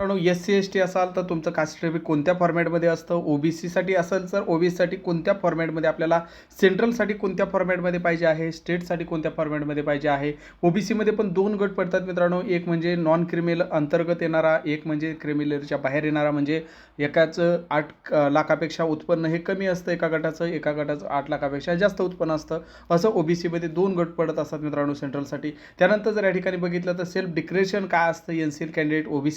मित्रांनो S C S T असाल तर तुमचं कास्ट सर्टिफिकेट कोणत्या फॉर्मॅटमध्ये असतं? ओ बी सीसाठी असेल तर ओ बी सीसाठी कोणत्या फॉर्मॅटमध्ये आपल्याला सेंट्रलसाठी कोणत्या फॉर्मॅटमध्ये पाहिजे आहे? स्टेटसाठी कोणत्या फॉर्मॅटमध्ये पाहिजे आहे? ओ बी सीमध्ये पण दोन गट पडतात मित्रांनो. एक म्हणजे नॉन क्रिमिनल अंतर्गत येणारा एक म्हणजे क्रिमिनलच्या बाहेर येणारा. म्हणजे एकाचं आठ लाखापेक्षा उत्पन्न हे कमी असतं एका गटाचं. एका गटाचं आठ लाखापेक्षा जास्त उत्पन्न असतं. असं ओ बी सीमध्ये दोन गट पडत असतात मित्रांनो सेंट्रलसाठी त्यानंतर जर या ठिकाणी बघितलं तर सेल्फ डिक्रेशन काय असतं? N C L candidate O B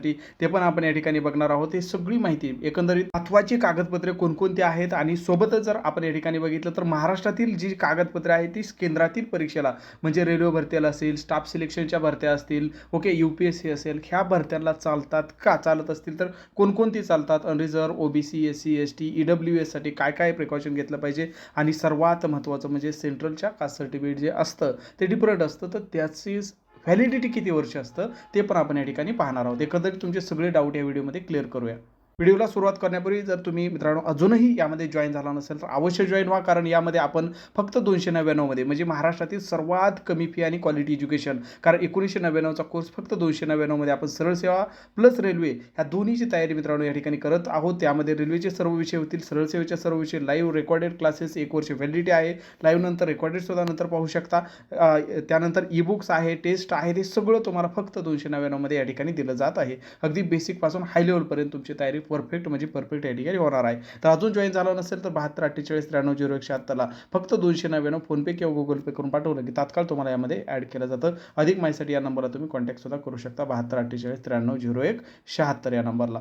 करण्यासाठी. ते पण आपण या ठिकाणी बघणार आहोत. ही सगळी माहिती एकंदरीत महत्त्वाची कागदपत्रे कोणकोणती आहेत आणि सोबतच जर आपण या ठिकाणी बघितलं तर महाराष्ट्रातील जी कागदपत्रे आहेत ती केंद्रातील परीक्षेला म्हणजे रेल्वे भरतीला असेल स्टाफ सिलेक्शनच्या भरत्या असतील okay U P S C असेल ह्या भरत्यांना चालतात का? चालत असतील तर कोणकोणती चालतात? Unreserved O B C S C S T E W एससाठी काय काय प्रिकॉशन घेतलं पाहिजे? आणि सर्वात महत्त्वाचं म्हणजे सेंट्रलच्या कास्ट सर्टिफिकेट जे असतं ते डिफरंट असतं तर त्याची व्हॅलिडिटी किती वर्ष असतं ते पण आपण या ठिकाणी पाहणार आहोत. एकंदरीत तुमचे सगळे डाऊट या व्हिडिओमध्ये क्लिअर करूया. व्हिडिओला सुरुवात करण्यापूर्वी जर तुम्ही मित्रांनो अजूनही यामध्ये जॉईन झाला नसेल तर अवश्य जॉईन व्हा. कारण यामध्ये आपण फक्त दोनशे नव्याण्णवमध्ये म्हणजे महाराष्ट्रातील सर्वात कमी फी आणि क्वालिटी एज्युकेशन कारण एकोणीसशे नव्याण्णवचा कोर्स फक्त दोनशे नव्याण्णवमध्ये आपण सरळ सेवा प्लस रेल्वे ह्या दोन्हीची तयारी मित्रांनो या ठिकाणी करत आहोत. त्यामध्ये रेल्वेचे सर्व विषय होतील. सरळ सेवेचे सर्व विषय लाईव्ह रेकॉर्डेड क्लासेस एक वर्ष व्हॅलिडिटी आहे. लाईव्ह नंतर रेकॉर्डेड सुद्धा नंतर पाहू शकता. त्यानंतर ई बुक्स आहे टेस्ट आहे ते सगळं तुम्हाला फक्त दोनशे नव्याण्णवमध्ये या ठिकाणी दिलं जात आहे. अगदी बेसिकपासून हाय लेवलपर्यंत तुमची तयारी परफेक्ट म्हणजे परफेक्ट या ठिकाणी होणार आहे. तर अजून जॉईन झालं नसेल तर बहात्तर अठ्ठेचाळीस त्र्याण्णव झिरो एकशे आत्ताला फक्त दोनशे नव्याण्णव फोनपे किंवा गुगल पे करून पाठवलं की तात्काळ तुम्हाला यामध्ये ॲड केलं जातं. अधिक माहितीसाठी या नंबरला तुम्ही कॉन्टॅक्ट सुद्धा करू शकता. बहात्तर अठ्ठेचाळीस त्र्याण्णव झिरो एक शहात्तर या नंबरला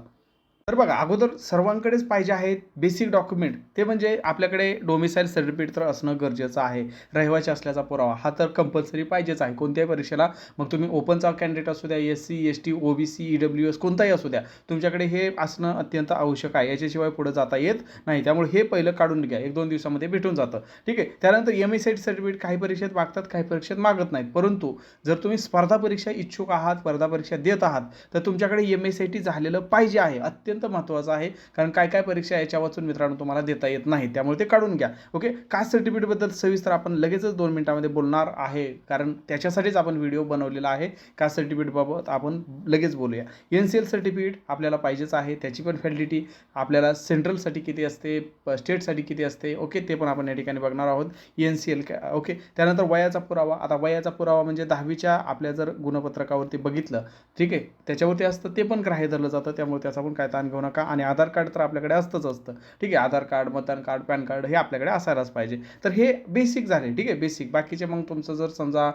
तर बघा अगोदर सर्वांकडेच पाहिजे आहेत बेसिक डॉक्युमेंट ते म्हणजे आपल्याकडे डोमिसाईल सर्टिफिकेट तर असणं गरजेचं आहे. रहिवासी असल्याचा पुरावा हा तर कंपल्सरी पाहिजेच आहे. कोणत्याही परीक्षेला मग तुम्ही ओपनचा कॅन्डिडेट असू द्या S C S T O B C E W S कोणताही असू द्या तुमच्याकडे हे असणं अत्यंत आवश्यक आहे. याच्याशिवाय पुढे जाता येत नाही. त्यामुळे हे पहिलं काढून घ्या. एक दोन दिवसामध्ये भेटून जातं. ठीक आहे? त्यानंतर एम एस सी सर्टिफिकेट काही परीक्षेत मागतात काही परीक्षेत मागत नाहीत. परंतु जर तुम्ही स्पर्धा परीक्षा इच्छुक आहात स्पर्धा परीक्षा देत आहात तर तुमच्याकडे एम एस सी टी झालेलं पाहिजे आहे. अत्यंत महत्त्वाचं आहे. कारण काय काय परीक्षा याच्या वाचून मित्रांनो तुम्हाला देता येत नाही त्यामुळे ते काढून घ्या. ओके? कास्ट सर्टिफिकेटबद्दल सविस्तर आपण लगेचच दोन मिनिटामध्ये बोलणार आहे. कारण त्याच्यासाठीच आपण व्हिडिओ बनवलेला आहे. कास्ट सर्टिफिकेटबाबत आपण लगेच बोलूया. एन सी एल सर्टिफिकेट आपल्याला पाहिजेच आहे. त्याची पण व्हॅलिडिटी आपल्याला सेंट्रलसाठी किती असते स्टेटसाठी किती असते ओके? ते पण आपण या ठिकाणी बघणार आहोत. N C L okay? त्यानंतर वयाचा पुरावा. आता वयाचा पुरावा म्हणजे दहावीच्या आपल्या जर गुणपत्रकावरती बघितलं ठीक आहे? त्याच्यावरती असतं ते पण ग्राह्य धरलं जातं. त्यामुळे त्याचा पण काय ताण घेऊ नका आणि आधार कार्ड तर आपल्याकडे असतंच असतं. ठीक आहे आधार कार्ड मतदान कार्ड पॅन कार्ड हे आपल्याकडे असायलाच पाहिजे. तर हे बेसिक झाले. ठीक आहे बेसिक बाकीचे मग तुमचं जर समजा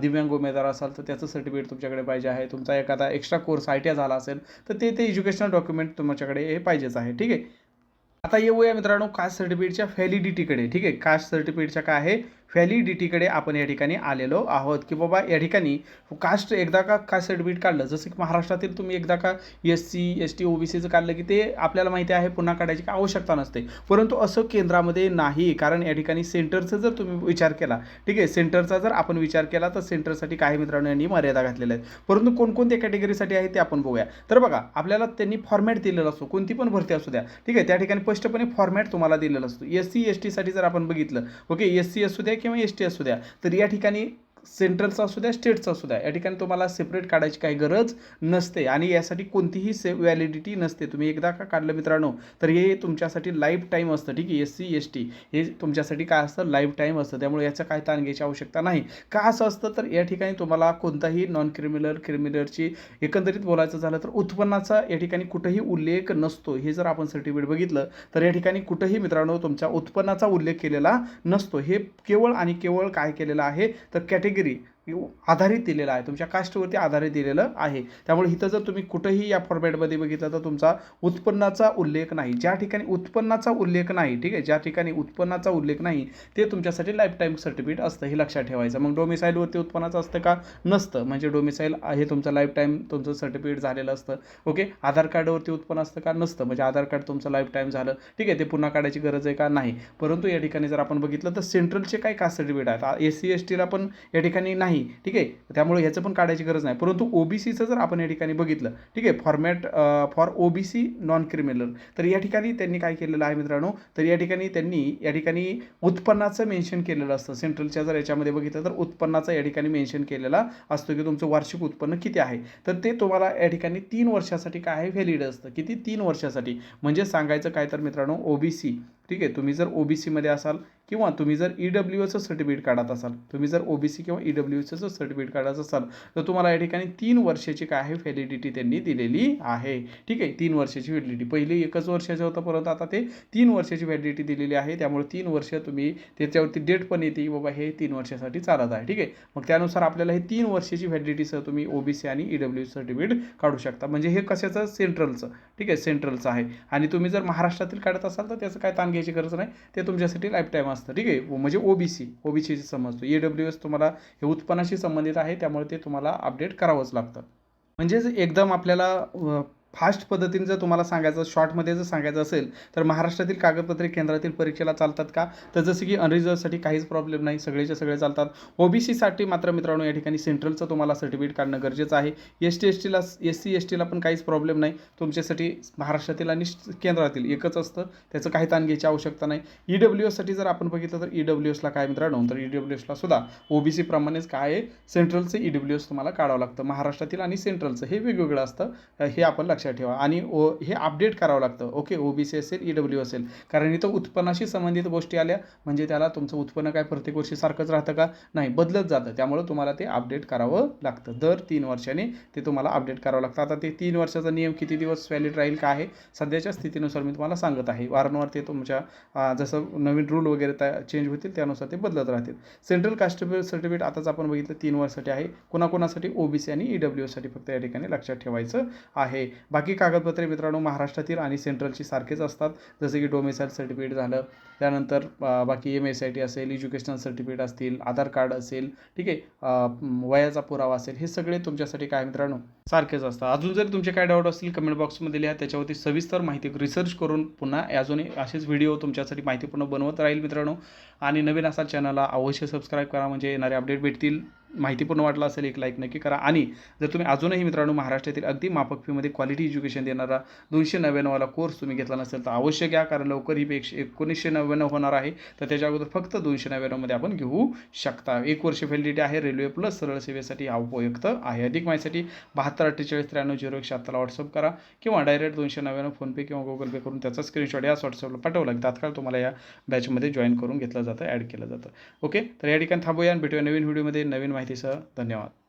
दिव्यांग उमेदवार असाल तर त्याचं सर्टिफिकेट तुमच्याकडे पाहिजे आहे. तुमचा एखादा extra course I T I झाला असेल तर ते ते एज्युकेशनल डॉक्युमेंट तुमच्याकडे हे पाहिजेच आहे. ठीक आहे? आता येऊया मित्रांनो कास्ट सर्टिफिकेटच्या व्हॅलिडिटीकडे ठीक आहे? कास्ट सर्टिफिकेटच्या काय आहे? व्हॅलिडिटीकडे आपण या ठिकाणी आलेलो आहोत की बाबा या ठिकाणी कास्ट एकदा का कास्ट सर्टिफिकेट काढलं? जसं की महाराष्ट्रातील तुम्ही एकदा का S C S T O B सीचं काढलं की ते आपल्याला माहिती आहे पुन्हा काढायची आवश्यकता नसते. परंतु असं केंद्रामध्ये नाही कारण या ठिकाणी सेंटरचं जर तुम्ही विचार केला ठीक आहे सेंटरचा जर आपण विचार केला तर सेंटरसाठी काही मित्रांनो यांनी मर्यादा घातलेल्या आहेत. परंतु कोणकोणत्या कॅटेगरीसाठी आहे ते आपण बघूया. तर बघा आपल्याला त्यांनी फॉर्मॅट दिलेला असतो कोणती पण भरती असू द्या ठीक आहे त्या ठिकाणी स्पष्टपणे फॉर्मॅट तुम्हाला दिलेला असतो. एस सी एस टीसाठी जर आपण बघितलं ओके एस सी असू द्या किंवा एस टी असू द्या तर या ठिकाणी सेंट्रलचा असू द्या स्टेटचा असू द्या या ठिकाणी तुम्हाला सेपरेट काढायची काही गरज नसते आणि यासाठी कोणतीही से व्हॅलिडिटी नसते. तुम्ही एकदा का काढलं मित्रांनो तर हे तुमच्यासाठी लाईफ टाईम असतं ठीक आहे? एस सी एस टी हे तुमच्यासाठी काय असतं? लाईफ टाईम असतं. त्यामुळे याचं काय ताण घ्यायची आवश्यकता नाही. का असं असतं? तर या ठिकाणी तुम्हाला कोणताही नॉन क्रिमिनल क्रिमिनलची एकंदरीत बोलायचं झालं तर उत्पन्नाचा या ठिकाणी कुठंही उल्लेख नसतो. हे जर आपण सर्टिफिकेट बघितलं तर या ठिकाणी कुठंही मित्रांनो तुमच्या उत्पन्नाचा उल्लेख केलेला नसतो. हे केवळ आणि केवळ काय केलेलं आहे? तर कॅटेगरी degree आधारित दिलेलं आहे. तुमच्या कास्टवरती आधारित दिलेलं आहे. त्यामुळे इथं जर तुम्ही कुठंही या फॉर्मॅटमध्ये बघितलं तर तुमचा उत्पन्नाचा उल्लेख नाही. ज्या ठिकाणी उत्पन्नाचा उल्लेख नाही ठीक आहे? ज्या ठिकाणी उत्पन्नाचा उल्लेख नाही ते तुमच्यासाठी लाईफ टाईम सर्टिफिकेट असतं हे लक्षात ठेवायचं. मग डोमिसाईलवरती उत्पन्नाचं असतं का? नसतं. म्हणजे डोमिसाईल हे तुमचं लाईफ टाईम तुमचं सर्टिफिकेट झालेलं असतं. ओके? आधार कार्डवरती उत्पन्न असतं का? नसतं. म्हणजे आधार कार्ड तुमचं लाईफ टाईम झालं. ठीक आहे? ते पुन्हा काढायची गरज आहे का? नाही. परंतु या ठिकाणी जर आपण बघितलं तर सेंट्रलचे काही कास्ट सर्टिफिकेट आहेत? एस सी एस टीला पण या ठिकाणी नाही. नाही. ठीक आहे? त्यामुळे ह्याचं पण काढायची गरज नाही. परंतु ओबीसीचं जर आपण या ठिकाणी बघितलं ठीक आहे? Format for OBC non criminal तर या ठिकाणी त्यांनी काय केलेलं आहे मित्रांनो? तर या ठिकाणी त्यांनी या ठिकाणी उत्पन्नाचं मेन्शन केलेलं असतं. सेंट्रलच्या जर याच्यामध्ये बघितलं तर उत्पन्नाचं या ठिकाणी मेन्शन केलेला असतो की तुमचं वार्षिक उत्पन्न किती आहे? तर ते तुम्हाला या ठिकाणी तीन वर्षासाठी काय आहे? व्हॅलिड असतं. किती? तीन वर्षासाठी. म्हणजे सांगायचं काय तर मित्रांनो ओबीसी ठीक आहे? तुम्ही जर ओबीसीमध्ये असाल किंवा तुम्ही जर ई डब्ल्यू एचं सर्टिफिकेट काढत असाल तुम्ही जर ओबीसी किंवा ई डब्ल्यू एचं सर्टिफिकेट काढत असाल तर तुम्हाला या ठिकाणी तीन वर्षाची काय आहे व्हॅलिडिटी त्यांनी दिलेली आहे. ठीक आहे? तीन वर्षाची व्हॅलिडिटी पहिली एकच वर्षाचं होतं परंतु आता ते तीन वर्षाची व्हॅलिडिटी दिलेली आहे. त्यामुळे तीन वर्ष तुम्ही त्याच्यावरती डेट पण येते की बाबा हे तीन वर्षासाठी चालत आहे. ठीक आहे? मग त्यानुसार आपल्याला हे तीन वर्षाची व्हॅलिडिटीसह तुम्ही ओबीसी आणि ई डब्ल्यू सर्टिफिकेट काढू शकता. म्हणजे हे कशाचं? सेंट्रलचं ठीक आहे? सेंट्रलचं आहे. आणि तुम्ही जर महाराष्ट्रातील काढत असाल तर त्याचं काय ताण घ्यायची गरज नाही. ते तुमच्यासाठी लाईफ टाईम असतं. ठीक आहे? म्हणजे ओबीसी ओबीसीची समजतो ए डब्ल्यू एस तुम्हाला हे उत्पन्नाशी संबंधित आहे. त्यामुळे ते तुम्हाला अपडेट करावंच लागतं. म्हणजेच एकदम आपल्याला फास्ट पद्धतीने जर तुम्हाला सांगायचं शॉर्टमध्ये जर सांगायचं असेल तर महाराष्ट्रातील कागदपत्रे केंद्रातील परीक्षेला चालतात का? तर जसं की अनरिझर्वसाठी काहीच प्रॉब्लेम नाही सगळेच्या सगळे चालतात. ओबीसीसाठी मात्र मित्रांनो या ठिकाणी सेंट्रलचं तुम्हाला सर्टिफिकेट काढणं गरजेचं आहे. एस टी एस टीला एस सी एस टीला पण काहीच प्रॉब्लेम नाही. तुमच्यासाठी महाराष्ट्रातील आणि केंद्रातील एकच असतं. त्याचं काही ताण घ्यायची आवश्यकता नाही. ई डब्ल्यू एससाठी जर आपण बघितलं तर ई डब्ल्यू एसला काय मित्रांनो? तर ई डब्ल्यू एसला सुद्धा ओबीसीप्रमाणेच काय आहे? सेंट्रलचं ई डब्ल्यू एस तुम्हाला काढावं लागतं. महाराष्ट्रातील आणि सेंट्रलचं हे वेगवेगळं असतं. हे आपण लक्षात लक्षात ठेवा. आणि ओ हे अपडेट करावं लागतं. ओके ओबीसी असेल ई डब्ल्यू असेल. कारण इथं उत्पन्नाशी संबंधित गोष्टी आल्या. म्हणजे त्याला तुमचं उत्पन्न काय प्रत्येक वर्षी सारखंच राहतं का? नाही बदलत जातं. त्यामुळं तुम्हाला ते अपडेट करावं लागतं. दर तीन वर्षाने ते तुम्हाला अपडेट करावं लागतं. आता ते तीन वर्षाचा नियम किती दिवस व्हॅलिड राहील का आहे? सध्याच्या स्थितीनुसार मी तुम्हाला सांगत आहे. वारंवार ते तुमच्या जसं नवीन रूल वगैरे त्या चेंज होतील त्यानुसार ते बदलत राहतील. सेंट्रल कास्ट सर्टिफिकेट आताच आपण बघितलं तीन वर्षासाठी आहे. कोणाकोणासाठी? ओबीसी आणि ई डब्ल्यू साठी फक्त या ठिकाणी लक्षात ठेवायचं आहे. बाकी कागदपत्रे मित्रांनो महाराष्ट्रातील आणि सेंट्रलची सारखेच असतात. जसे की डोमेसाईल सर्टिफिकेट झालं. त्यानंतर बाकी एम एस आय टी असेल एज्युकेशनल सर्टिफिकेट असतील आधार कार्ड असेल ठीक आहे. वयाचा पुरावा असेल हे सगळे तुमच्यासाठी काय मित्रांनो? सारखेच असतात. अजून जर तुमचे काय डाऊट असतील कमेंट बॉक्समध्ये लिहा. त्याच्यावरती सविस्तर माहिती रिसर्च करून पुन्हा अजूनही असेच व्हिडिओ तुमच्यासाठी माहितीपूर्ण बनवत राहील मित्रांनो. आणि नवीन असाल चॅनलला अवश्य सबस्क्राईब करा. म्हणजे येणारे अपडेट भेटतील. माहितीपूर्ण वाटलं असेल एक लाईक नक्की करा. आणि जर तुम्ही अजूनही मित्रांनो महाराष्ट्रातील अगदी माफक फीमध्ये क्वालिटी एज्युकेशन देणारा दोनशे नव्याण्णववाला कोर्स तुम्ही घेतला नसेल तर अवश्य घ्या. कारण लवकर ही एकशे एकोणीसशे नव्याण्णव होणार आहे. तर त्याच्या अगोदर फक्त दोनशे नव्याण्णवमध्ये आपण घेऊ शकता. एक वर्ष व्हॅलिडिटी आहे. रेल्वे प्लस सरळ सेवेसाठी हा उपयुक्त आहे. अधिक माहितीसाठी बहात्तर अठ्ठेचाळीस त्र्याण्णव झिरो एकशे आत्ताला व्हॉट्सअप करा किंवा डायरेक्ट दोनशे नव्याण्णव फोनपे किंवा गुगल पे करून त्याचा स्क्रीनशॉट याच व्हॉट्सअपला पाठवला. तात्काळ तुम्हाला या बॅचमध्ये जॉईन करून घेतलं जातं ॲड केलं जातं. ओके तर या ठिकाणी थांबूया आणि भेटूया नवीन व्हिडिओमध्ये नवीन माहितीसह. धन्यवाद.